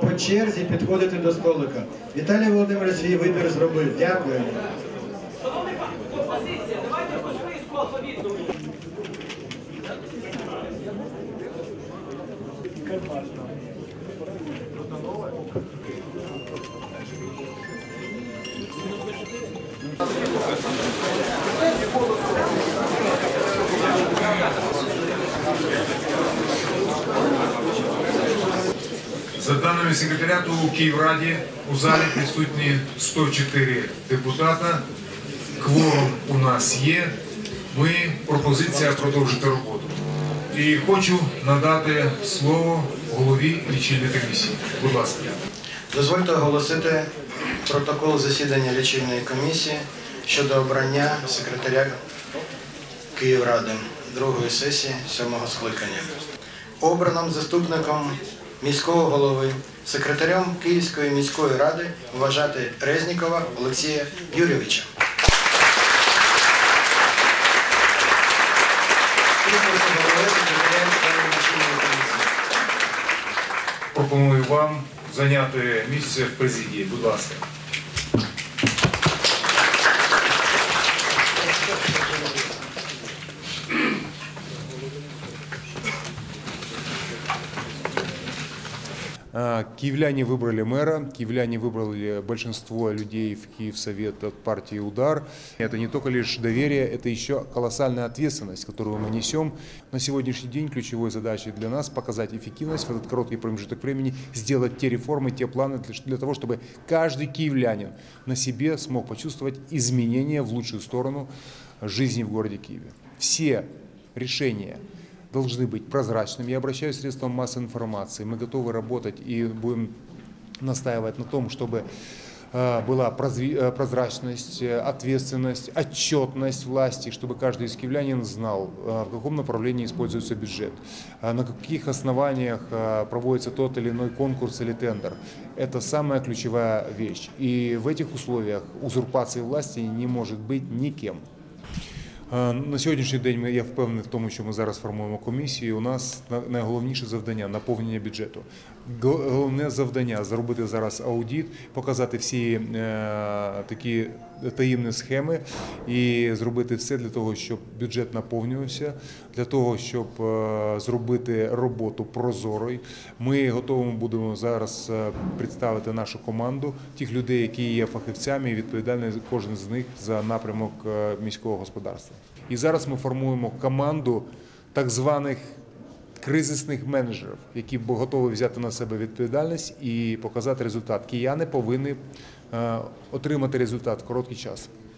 По черзі підходити до столика. Віталій Володимирович свій вибір зробив. По списку алфавітному. За даними секретаріату у Київраді у залі присутні 104 депутата. Кворум у нас є. Ми пропозиція продовжити роботу. І хочу надати слово голові лічильної комісії. Будь ласка. Дозвольте оголосити протокол засідання лічильної комісії щодо обрання секретаря Київради другої сесії сьомого скликання. Обраним заступником міського голови, секретарем Київської міської ради вважати Резнікова Олексія Юрійовича. Пропоную вам зайняти місце в президії. Будь ласка. Киевляне выбрали мэра, киевляне выбрали большинство людей в Киевсовет от партии «Удар». Это не только лишь доверие, это еще колоссальная ответственность, которую мы несем. На сегодняшний день ключевой задачей для нас показать эффективность в этот короткий промежуток времени, сделать те реформы, те планы для того, чтобы каждый киевлянин на себе смог почувствовать изменения в лучшую сторону жизни в городе Киеве. Все решения должны быть прозрачными. Я обращаюсь к средствам массовой информации. Мы готовы работать и будем настаивать на том, чтобы э, была э, прозрачность, э, ответственность, отчетность власти, чтобы каждый из киевлянин знал, в каком направлении используется бюджет, на каких основаниях проводится тот или иной конкурс или тендер. Это самая ключевая вещь. И в этих условиях узурпации власти не может быть никем. Е, На сьогоднішній день ми- я впевнений в тому, що ми зараз формуємо комісію. У нас на- найголовніше завдання наповнення бюджету. Головне завдання зробити зараз аудит, показати всі е, такі таємні схеми і зробити все для того, щоб бюджет наповнювався, для того, щоб е, зробити роботу прозорою. Ми готові будемо зараз представити нашу команду, тих людей, які є фахівцями і відповідальні кожен з них за напрямок міського господарства. І зараз ми формуємо команду так званих кризисних менеджерів, які готові взяти на себе відповідальність і показати результат. Кияни повинні е, отримати результат в короткий час.